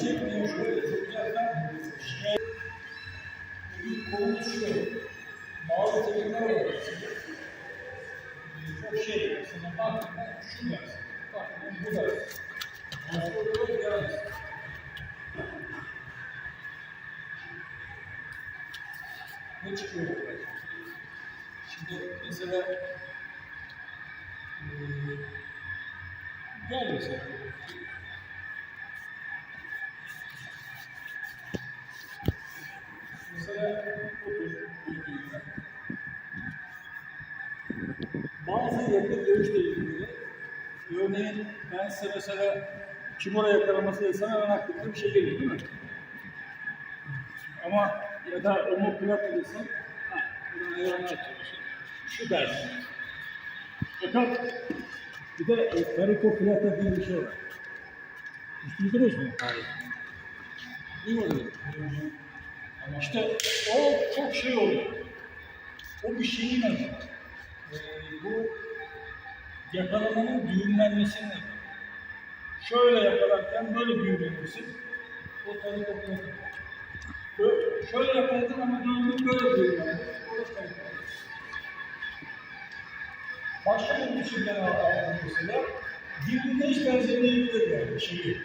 gelecek diye şöyle tebriklerden şikayet bir konumuz şu. Bazı tebrikler var. Çok şey aslında baktığında şu dersin. Baktığında bu dersin. Başka olarak yararız. Ne çıkıyor? Şimdi mesela e, gel mesela Bazı yakın dövüşle ilgili örneğin ben size mesela kimura yakalaması desem hemen aklımda bir şey geliyor değil mi? Ama ya da desem ha, buradan ayağını açıyorsun. Şu dersin. Fakat bir de e, karikoplata diye bir şey var. Hiç duydunuz mu? Hayır. Ama işte o çok şey oluyor. O bir şeyin adı. Ee, bu yakalamanın düğümlenmesinin adı. Şöyle yakalarken böyle düğümlenirsin. O tabii toplanır. Böyle, şöyle yakaladın ama döndün böyle düğümlenir. Başka bir biçimden aldım mesela. Birbirine hiç benzemeyebilir yani şeyi.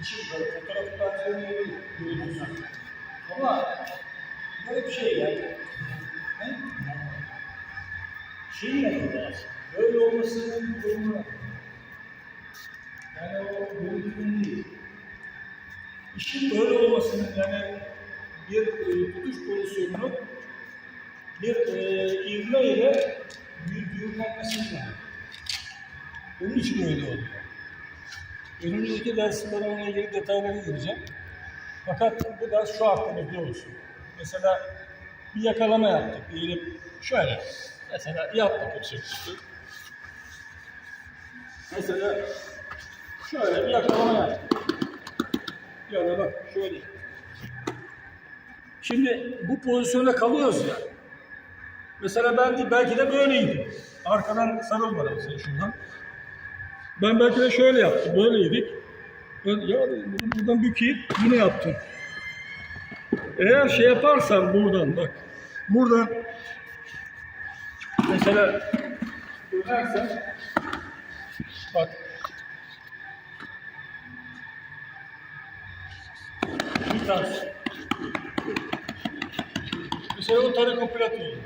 Biçim böyle fotoğrafı benzemeyebilir. Görüyorsun. Ama böyle bir şey. Ne? Şeyin yanında aslında. Böyle olmasının durumu. Yani o görüntünün değil. İşin böyle olmasının yani bir e, tutuş pozisyonunu bir e, ivme ile düğümlenmesi lazım. Onun için öyle oluyor. Önümüzdeki dersimde onunla ilgili detaylara gireceğim. Fakat bu ders şu aklımızda olsun. Mesela bir yakalama yaptık. Diyelim şöyle. Mesela yaptık yüksek üstü. Mesela şöyle bir yakalama yaptık. Ya da bak şöyle. Şimdi bu pozisyona kalıyoruz ya. Mesela ben de belki de böyleydim. Arkadan sarıl bana mesela şuradan. Ben belki de şöyle yaptım. Böyleydik. Ben ya dedim, buradan bükeyim. Bunu yaptım. Eğer şey yaparsan buradan bak. Buradan mesela dönersen bak bir tanesi. Mesela o tarikopilat oldu.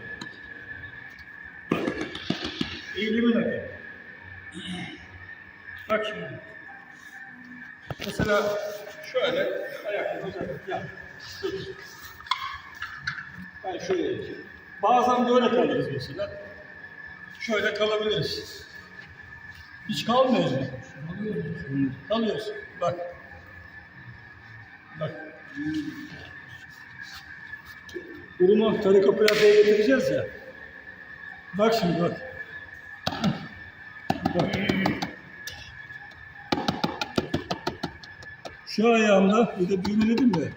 Eğilimin adı. Bak şimdi. Mesela şöyle ayakları uzatıp yap. Ben şöyle yapayım. Bazen böyle kalırız mesela. Şöyle kalabiliriz. Hiç kalmıyoruz mu? Kalıyoruz. Bak. Bak. Durumu tarikopilatoya getireceğiz ya. Bak şimdi bak. Bak. Şu ayağımda bir de düğmeledim de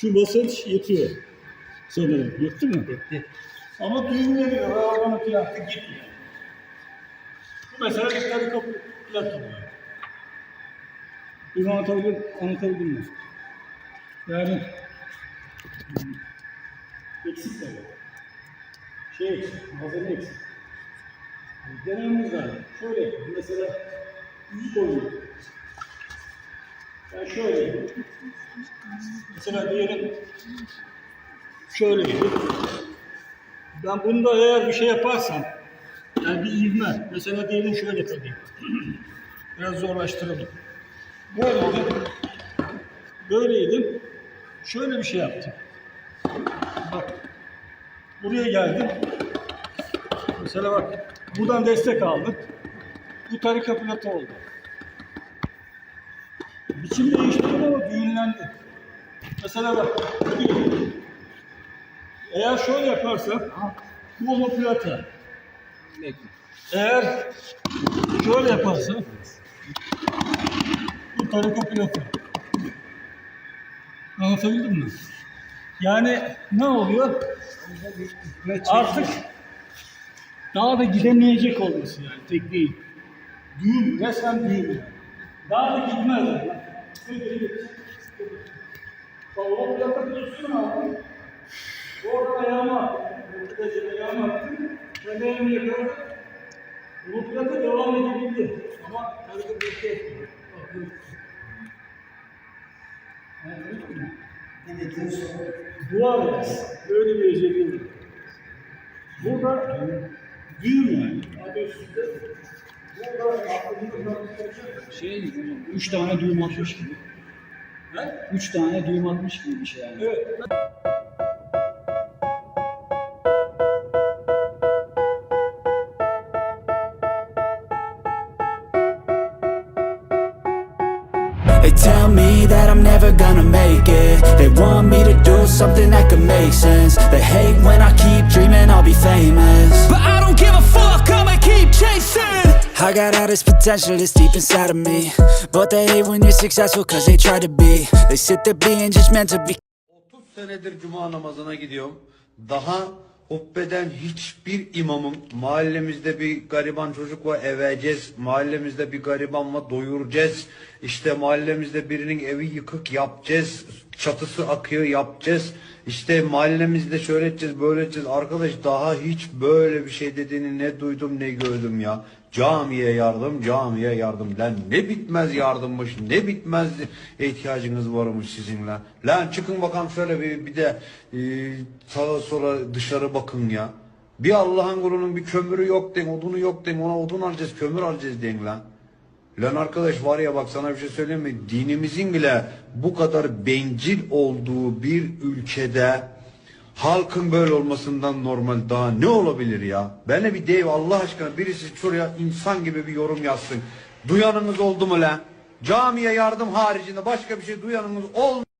şu basınç yetiyor. Sanırım. Yetti mi? Yetti. Ama düğümleniyor. Oradan plakta gitmiyor. Bu mesela bir tane kapı plak oluyor. Bunu anlatabildim, anlatabildim mi? Yani eksik tabii. Şey malzeme eksik. Denememiz lazım. Şöyle. Mesela iyi koyuyor. Ben şöyle Mesela diyelim şöyle Ben bunda eğer bir şey yaparsam yani bir ivme mesela diyelim şöyle tabii biraz zorlaştıralım. Böyleydim. Böyleydim. Şöyle bir şey yaptım. Bak. Buraya geldim. Mesela bak. Buradan destek aldım. Bu tarika platı oldu. Biçim değiştirdi ama düğünlendi. Mesela bak, bakıyorum. Eğer şöyle yaparsam, bu omoplata. Eğer şöyle yaparsam, bu tarikoplata. Anlatabildim mi? Yani ne oluyor? Artık daha da gidemeyecek olması yani tekniği. Düğüm, resmen düğüm yani. Daha da gitmez yani. Kavga plaka diyorsun abi. Orada ayağıma attım. Orada ayağıma attım. Elimi yakaladım. Bu plaka devam edebildi. Ama. Anladın mı? Dedikten sonra Dua ederiz. Böyle bir özelliği var. Burada düğüm yani. Adı üstünde. Burada aklımızda Şey üç tane düğüm atmış gibi. Ne? Üç tane düğüm atmış gibi bir şey yani. Evet. They tell me that I'm never gonna make it They want me to do something that could make sense They hate when I keep dreaming I'll be famous But I don't give a fuck, I'ma keep chasing I got all this potential that's deep inside of me But they hate when you're successful cause they try to be They sit there being just meant to be 30 senedir cuma namazına gidiyorum. Daha hubbeden hiçbir imamın mahallemizde bir gariban çocuk var eveceğiz. Mahallemizde bir gariban var doyuracağız. İşte mahallemizde birinin evi yıkık yapacağız. Çatısı akıyor yapacağız. İşte mahallemizde şöyle edeceğiz böyle edeceğiz. Arkadaş daha hiç böyle bir şey dediğini ne duydum ne gördüm ya. Camiye yardım, camiye yardım. Lan ne bitmez yardımmış, ne bitmez ihtiyacınız varmış sizin lan. Lan çıkın bakalım şöyle bir, bir de e, sağa sola dışarı bakın ya. Bir Allah'ın kulunun bir kömürü yok deyin, odunu yok deyin, ona odun alacağız, kömür alacağız deyin lan. Lan arkadaş var ya bak sana bir şey söyleyeyim mi? Dinimizin bile bu kadar bencil olduğu bir ülkede halkın böyle olmasından normal daha ne olabilir ya? Bana bir dev Allah aşkına birisi şuraya insan gibi bir yorum yazsın. Duyanınız oldu mu lan? Camiye yardım haricinde başka bir şey duyanınız oldu